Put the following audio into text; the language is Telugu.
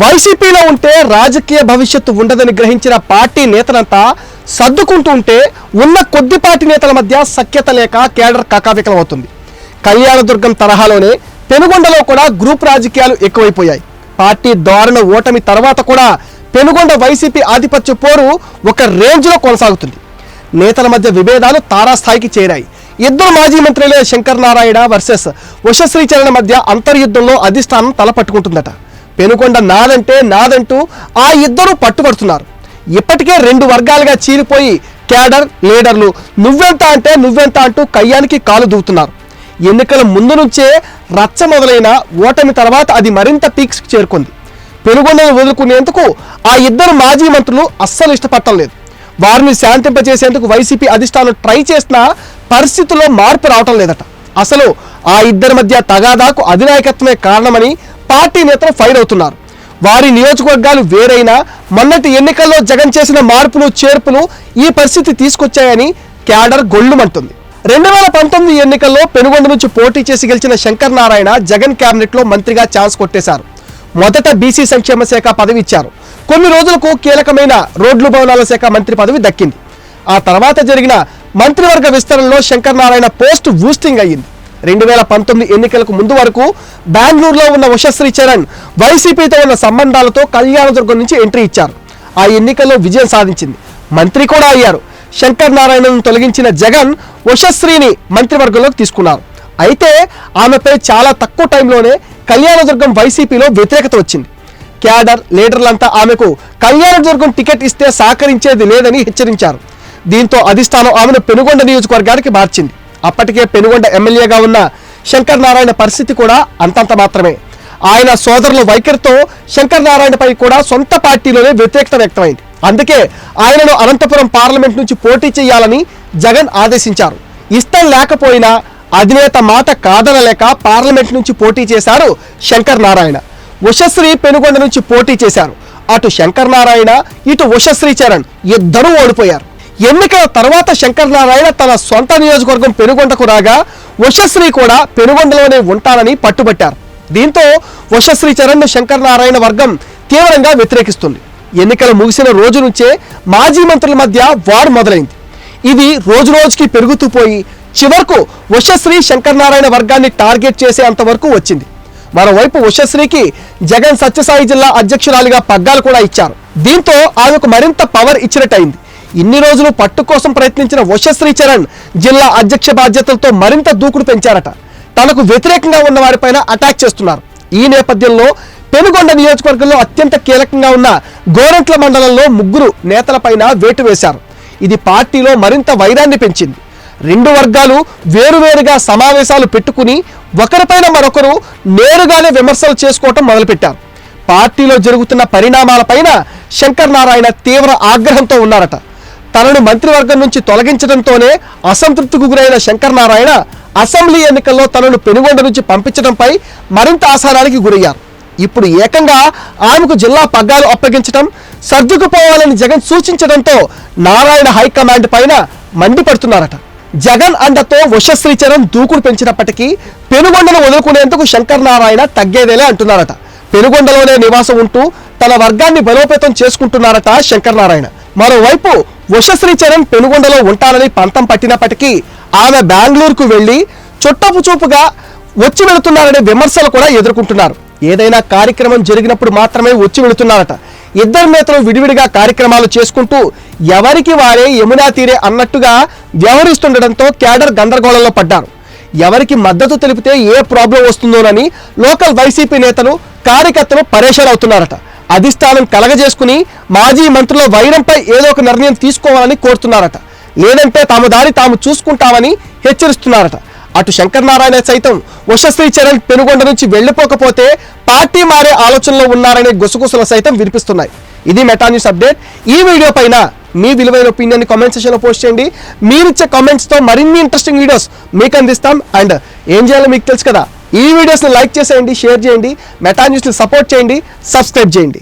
వైసీపీలో ఉంటే రాజకీయ భవిష్యత్తు ఉండదని గ్రహించిన పార్టీ నేతలంతా సర్దుకుంటూ ఉంటే ఉన్న కొద్దిపాటి నేతల మధ్య సఖ్యత లేక కేడర్ కకావికలమవుతుంది. కళ్యాణదుర్గం తరహాలోనే పెనుగొండలో కూడా గ్రూప్ రాజకీయాలు ఎక్కువైపోయాయి. పార్టీ దారుణ ఓటమి తర్వాత కూడా పెనుగొండ వైసీపీ ఆధిపత్య పోరు ఒక రేంజ్లో కొనసాగుతుంది. నేతల మధ్య విభేదాలు తారాస్థాయికి చేరాయి. ఇద్దరు మాజీ మంత్రులే శంకర్ నారాయణ వర్సెస్ ఉషశ్రీచరణ మధ్య అంతర్యుద్ధంలో అధిష్టానం తలపట్టుకుంటుందట. పెనుకొండ నాదంటే నాదంటూ ఆ ఇద్దరు పట్టుబడుతున్నారు. ఇప్పటికే రెండు వర్గాలుగా చీలిపోయి క్యాడర్ లీడర్లు నువ్వెంత అంటే నువ్వెంత అంటూ కయ్యానికి కాలు దూవుతున్నారు ఎన్నికల ముందు నుంచే రచ్చ మొదలైన ఓటమి తర్వాత అది మరింత పీక్స్కి చేరుకుంది. పెనుగొండను వదులుకునేందుకు ఆ ఇద్దరు మాజీ మంత్రులు అస్సలు ఇష్టపడటం లేదు. వారిని శాంతింపజేసేందుకు వైసీపీ అధిష్టానం ట్రై చేసినా పరిస్థితుల్లో మార్పు రావటం లేదట. అసలు ఆ ఇద్దరి మధ్య తగాదాకు అధినాయకత్వమే కారణమని పార్టీ నేతలు ఫైర్ అవుతున్నారు. వారి నియోజకవర్గాలు వేరైనా మొన్నటి ఎన్నికల్లో జగన్ చేసిన మార్పులు చేర్పులు ఈ పరిస్థితి తీసుకొచ్చాయని క్యాడర్ గొళ్ళుమంటుంది. రెండు వేల పంతొమ్మిది ఎన్నికల్లో పెనుగొండ నుంచి పోటీ చేసి గెలిచిన శంకర్ నారాయణ జగన్ క్యాబినెట్లో మంత్రిగా ఛాన్స్ కొట్టేశారు. మొదట బీసీ సంక్షేమ శాఖ పదవి ఇచ్చారు. కొన్ని రోజులకు కీలకమైన రోడ్లు భవనాల శాఖ మంత్రి పదవి దక్కింది. ఆ తర్వాత జరిగిన మంత్రివర్గ విస్తరణలో శంకర్ నారాయణ పోస్ట్ బూస్టింగ్ అయ్యింది. రెండు వేల పంతొమ్మిది ఎన్నికలకు ముందు వరకు బెంగళూరులో ఉన్న ఉషశ్రీ చరణ్ వైసీపీతో ఉన్న సంబంధాలతో కళ్యాణదుర్గం నుంచి ఎంట్రీ ఇచ్చారు. ఆ ఎన్నికల్లో విజయం సాధించింది. మంత్రి కూడా అయ్యారు. శంకర్ నారాయణను తొలగించిన జగన్ ఉషశ్రీని మంత్రివర్గంలోకి తీసుకున్నారు. అయితే ఆమెపై చాలా తక్కువ టైంలోనే కళ్యాణదుర్గం వైసీపీలో వ్యతిరేకత వచ్చింది. క్యాడర్ లీడర్లంతా ఆమెకు కళ్యాణదుర్గం టికెట్ ఇస్తే సహకరించేది లేదని హెచ్చరించారు. దీంతో అధిష్టానం ఆమెను పెనుగొండ నియోజకవర్గానికి మార్చింది. అప్పటికే పెనుగొండ ఎమ్మెల్యేగా ఉన్న శంకర్ నారాయణ పరిస్థితి కూడా అంతంత మాత్రమే. ఆయన సోదరుల వైఖరితో శంకర్ నారాయణపై కూడా సొంత పార్టీలోనే వ్యతిరేకత వ్యక్తమైంది. అందుకే ఆయనను అనంతపురం పార్లమెంట్ నుంచి పోటీ చేయాలని జగన్ ఆదేశించారు. ఇష్టం లేకపోయినా అధినేత మాట కాదనలేక పార్లమెంట్ నుంచి పోటీ చేశారు శంకర్ నారాయణ. ఉషశ్రీ పెనుగొండ నుంచి పోటీ చేశారు. అటు శంకర్ నారాయణ ఇటు ఉషశ్రీ చరణ్ ఇద్దరూ ఓడిపోయారు. ఎన్నికల తర్వాత శంకర్ నారాయణ తన సొంత నియోజకవర్గం పెనుగొండకు రాగా ఉషశ్రీ కూడా పెనుగొండలోనే ఉంటానని పట్టుబట్టారు. దీంతో ఉషశ్రీ చరణ్ శంకర్ నారాయణ వర్గం తీవ్రంగా వ్యతిరేకిస్తుంది. ఎన్నికలు ముగిసిన రోజు నుంచే మాజీ మంత్రుల మధ్య వార్ మొదలైంది. ఇది రోజు రోజుకి పెరుగుతూ పోయి చివరకు ఉషశ్రీ శంకర్ నారాయణ వర్గాన్ని టార్గెట్ చేసే అంతవరకు వచ్చింది. మరోవైపు ఉషశ్రీకి జగన్ సత్యసాయి జిల్లా అధ్యక్షురాలిగా పగ్గాలు కూడా ఇచ్చారు. దీంతో ఆమెకు మరింత పవర్ ఇచ్చినట్టయింది. ఇన్ని రోజులు పట్టు కోసం ప్రయత్నించిన వశశ్రీ చరణ్ జిల్లా అధ్యక్ష బాధ్యతలతో మరింత దూకుడు పెంచారట. తనకు వ్యతిరేకంగా ఉన్న వారిపైన అటాక్ చేస్తున్నారు. ఈ నేపథ్యంలో పెనుగొండ నియోజకవర్గంలో అత్యంత కీలకంగా ఉన్న గోరంట్ల మండలంలో ముగ్గురు నేతలపైన వేటు వేశారు. ఇది పార్టీలో మరింత వైరాన్ని పెంచింది. రెండు వర్గాలు వేరువేరుగా సమావేశాలు పెట్టుకుని ఒకరిపైన మరొకరు నేరుగానే విమర్శలు చేసుకోవటం మొదలుపెట్టారు. పార్టీలో జరుగుతున్న పరిణామాలపైన శంకర్ నారాయణ తీవ్ర ఆగ్రహంతో ఉన్నారట. తనను మంత్రివర్గం నుంచి తొలగించడంతోనే అసంతృప్తికి గురైన శంకర్ నారాయణ అసెంబ్లీ ఎన్నికల్లో తనను పెనుగొండ నుంచి పంపించడంపై మరింత ఆసారానికి గురయ్యారు. ఇప్పుడు ఏకంగా ఆమెకు జిల్లా పగ్గాలు అప్పగించడం సర్దుకుపోవాలని జగన్ సూచించడంతో నారాయణ హైకమాండ్ పైన మండిపడుతున్నారట. జగన్ అండతో వశశ్రీ దూకుడు పెంచినప్పటికీ పెనుగొండను వదులుకునేందుకు శంకర్ నారాయణ తగ్గేదేలే అంటున్నారట. పెనుగొండలోనే నివాసం ఉంటూ తన వర్గాన్ని బలోపేతం చేసుకుంటున్నారట శంకర్ నారాయణ మరోవైపు వశశ్రీ చరణ్ పెనుగొండలో ఉంటానని పంతం పట్టినప్పటికీ ఆమె బెంగళూరుకు వెళ్ళి చుట్టపు చూపుగా వచ్చి వెళుతున్నారనే విమర్శలు కూడా ఎదుర్కొంటున్నారు. ఏదైనా కార్యక్రమం జరిగినప్పుడు మాత్రమే వచ్చి వెళుతున్నారట. ఇద్దరు నేతలు విడివిడిగా కార్యక్రమాలు చేసుకుంటూ ఎవరికి వారే యమునా తీరే అన్నట్టుగా వ్యవహరిస్తుండటంతో క్యాడర్ గందరగోళంలో పడ్డారు. ఎవరికి మద్దతు తెలిపితే ఏ ప్రాబ్లం వస్తుందోనని లోకల్ వైసీపీ నేతలు కార్యకర్తలు పరేషాన్ అవుతున్నారట. అధిష్టానం కలగజేసుకుని మాజీ మంత్రుల వైరంపై ఏదో ఒక నిర్ణయం తీసుకోవాలని కోరుతున్నారట. లేదంటే తాము దారి తాము చూసుకుంటామని హెచ్చరిస్తున్నారట. అటు శంకర్ నారాయణ సైతం వశశ్రీ చరణ్ పెనుగొండ నుంచి వెళ్ళిపోకపోతే పార్టీ మారే ఆలోచనలో ఉన్నారనే గుసగుసలు సైతం వినిపిస్తున్నాయి. ఇది మెటా న్యూస్ అప్డేట్. ఈ వీడియో పైన మీ విలువైన ఒపీనియన్ కామెంట్ సెక్షన్లో పోస్ట్ చేయండి. మీరిచ్చే కామెంట్స్తో మరిన్ని ఇంట్రెస్టింగ్ వీడియోస్ మీకు అందిస్తాం అండ్ ఏం చేయాలో మీకు తెలుసు కదా ఈ వీడియోస్ని లైక్ చేసేయండి షేర్ చేయండి మెటా న్యూస్ని సపోర్ట్ చేయండి సబ్స్క్రైబ్ చేయండి.